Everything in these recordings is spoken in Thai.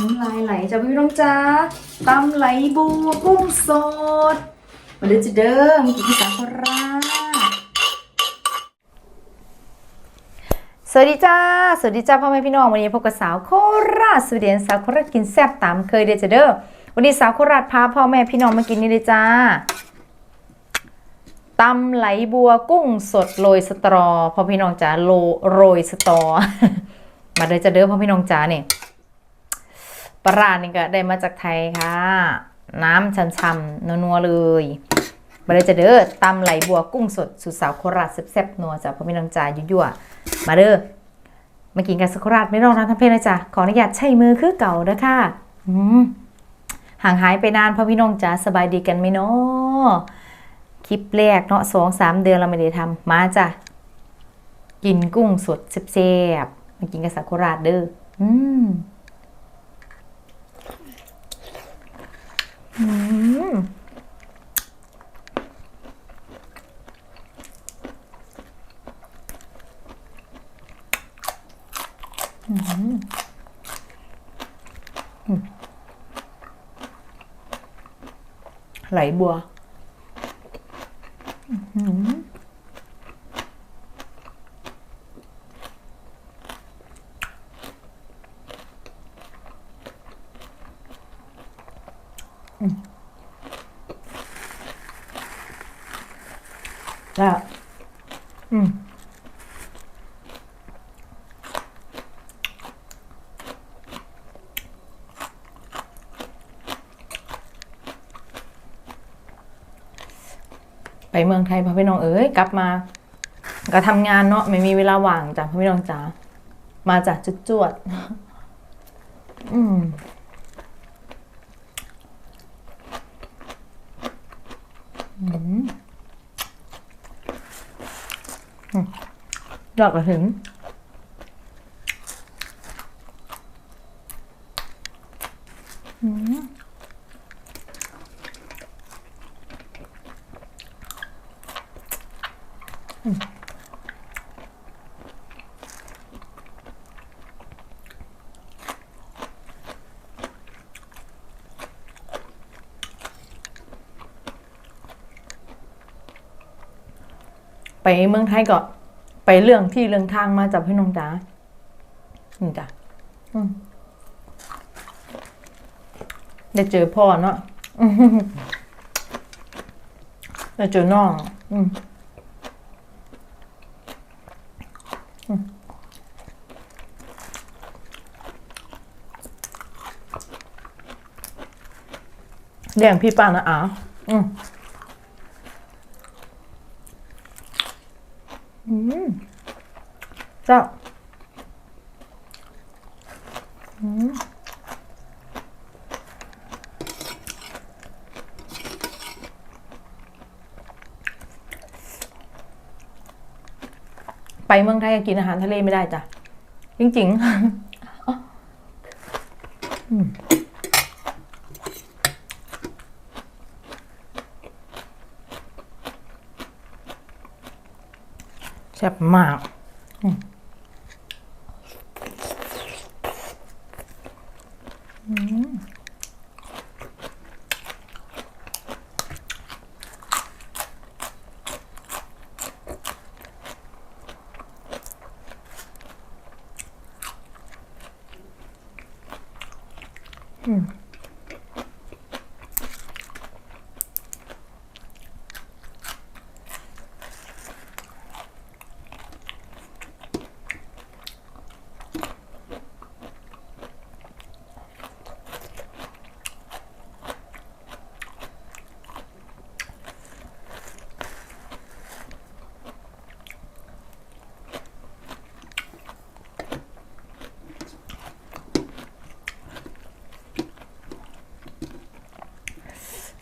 น้ำลายไหลจ้าพี่น้องจ้าตำไหลบัวกุ้งสด มาเด้อจะเด้อมีกี่ภาษาโคราชสวัสดีจ้า สวัสดีจ้าพ่อแม่พี่น้องวันนี้พบกับสาวโคราชสวีเดนสาวโคราชกินแซ่บตามเคยเด้อจะเด้อวันนี้สาวโคราชพาพ่อแม่พี่น้องมากินนี่เลยจ้าตำไหลบัวกุ้งสดโรยสตรอพ่อพี่น้องจ๋าโรโรยสตรอมาเลยจะเด้อพ่อพี่น้องจ๋าเนี่ย ปลาร้านี่ก็ได้มาจากไทยค่ะ น้ำช่ำๆนัวๆเลยมาเลยจะเด้อตำไหลบัวกุ้งสดสุดสาวโคราชแซ่บๆนัวจ้ะพ่อพี่น้องจ๋ายั่วๆมาเด้อมากินกันสกโคราชไม่รองร้านทำเพลนะจ๊ะขออนุญาตใช้มือคือเก่าเด้อค่ะห่างหายไปนานพ่อพี่น้องจ๋าสบายดีกันไหมเนาะคลิปแรกเนาะสองสามเดือนเราไม่ได้ทำมาจ้ะกินกุ้งสดแซ่บๆมากินกับสากุราดเด้ออืมอืมอืมอืม ไหลบัวจ้ะอืม ไป เมืองไทยพ่อพี่น้องเอ้ยกลับมาก็ทำงานเนาะไม่มีเวลาว่างจ้ะพ่อพี่น้องจ๋ามาจากจุดจวด อืมอืมอืมยอดกระถึงอืม ไปเมืองไทยก็ไปเรื่องที่เรื่องทางมาจากพี่น้องจ๋านี่จ้ะได้เจอพ่อเนาะได้เจอน้อง อืมอืมเลี้ยงพี่ป้านะอ๋าอืม อืมเจ้าอืมไปเมืองไทยกินอาหารทะเลไม่ได้จ้ะ จริงๆแซ่บมาก อืมอืม อืม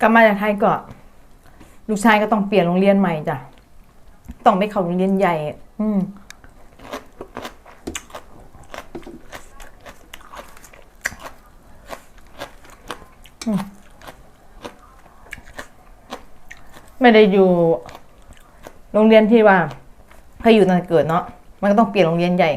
กลับมาจากไทยก็ลูกชายก็ต้องเปลี่ยนโรงเรียนใหม่จ้ะต้องไปเข้าโรงเรียนใหญ่ อืมไม่ได้อยู่ โรงเรียนที่ว่าเคยอยู่ตั้งแต่เกิดเนาะมันก็ต้องเปลี่ยนโรงเรียนใหญ่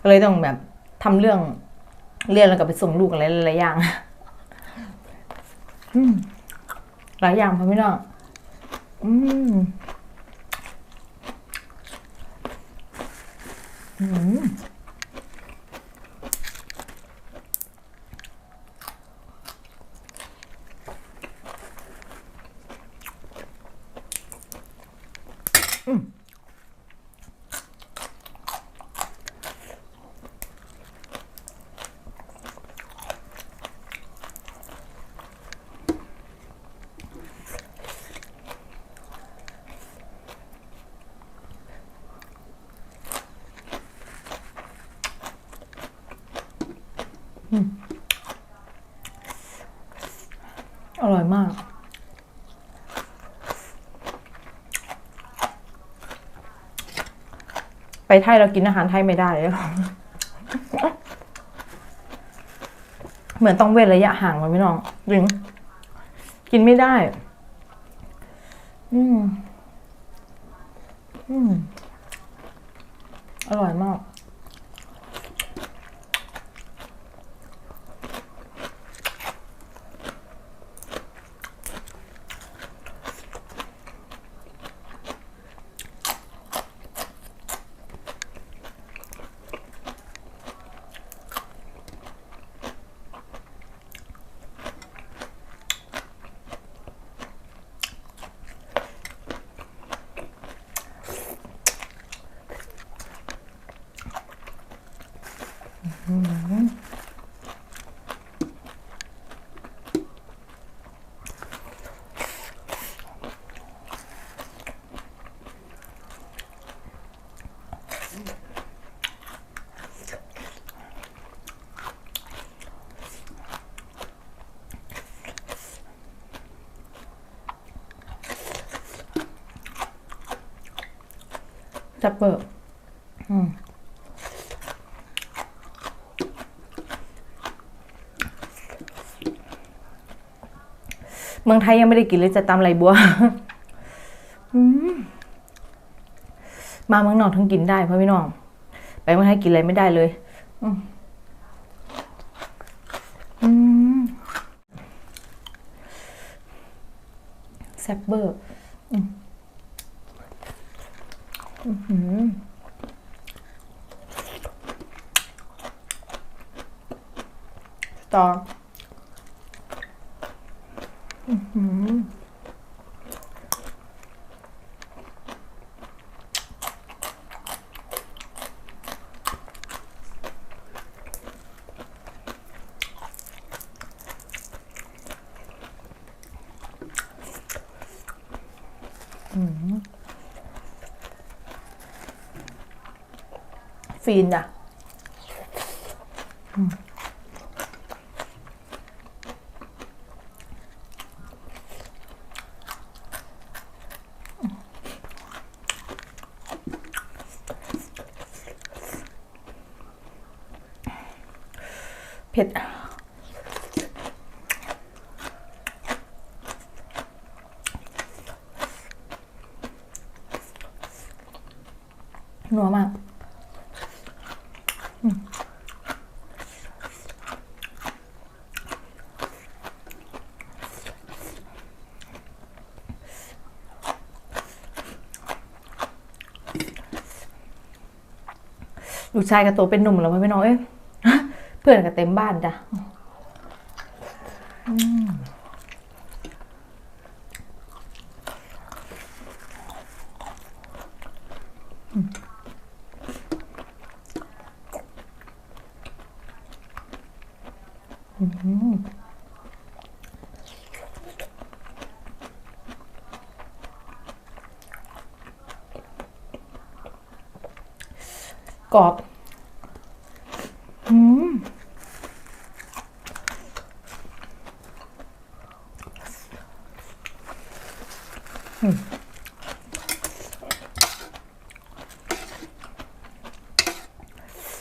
ก็เลยต้องแบบทำเรื่องเรียนแล้วก็ไปส่งลูกอะไรหลายๆอย่าง อืม หลายอย่างพ่อพี่น้องอืมอืม อร่อยมาก ไปไทยเรากินอาหารไทยไม่ได้เลยเหมือนต้องเว้นระยะห่างมันพี่น้องจริงกินไม่ได้ อืม อืม อร่อยมาก จับเบิร์อื เมืองไทยยังไม่ได้กินเลยจะตำไรบัวอืมมาเมืองนอกทั้งกินได้เพราะพี่น้อง ไปเมืองไทยกินอะไรไม่ได้เลยอืมอืมแซ่บเบอร์อืมอื้อหือต่อ ฟีนอะ เผ็ด นัวมากลูกชายกับโตเป็นหนุ่มแล้วไม่น้องเอ้ย พื่อนกับเต็มบ้านจ้ะอืมกรอบ อืม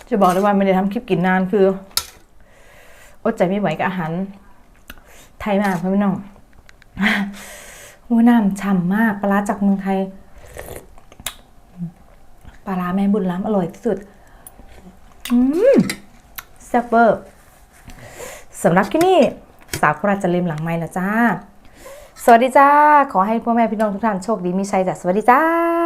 จะบอกเลยว่าไม่ได้ทำคลิปกินนานคืออดใจไม่ไหวกับอาหาร ไทยมากพี่น้องหูน้ำฉ่ำมากปลาร้าจากเมืองไทยปลาร้าแม่บุญล้ำอร่อยที่สุดอืมแซ่บเวอร์สำหรับที่นี่ สาวโคราชจะลืมหลังไม้แล้วจ้า สวัสดีจ้า ขอให้พ่อแม่พี่น้องทุกท่านโชคดีมีชัยจ้ะสวัสดีจ้า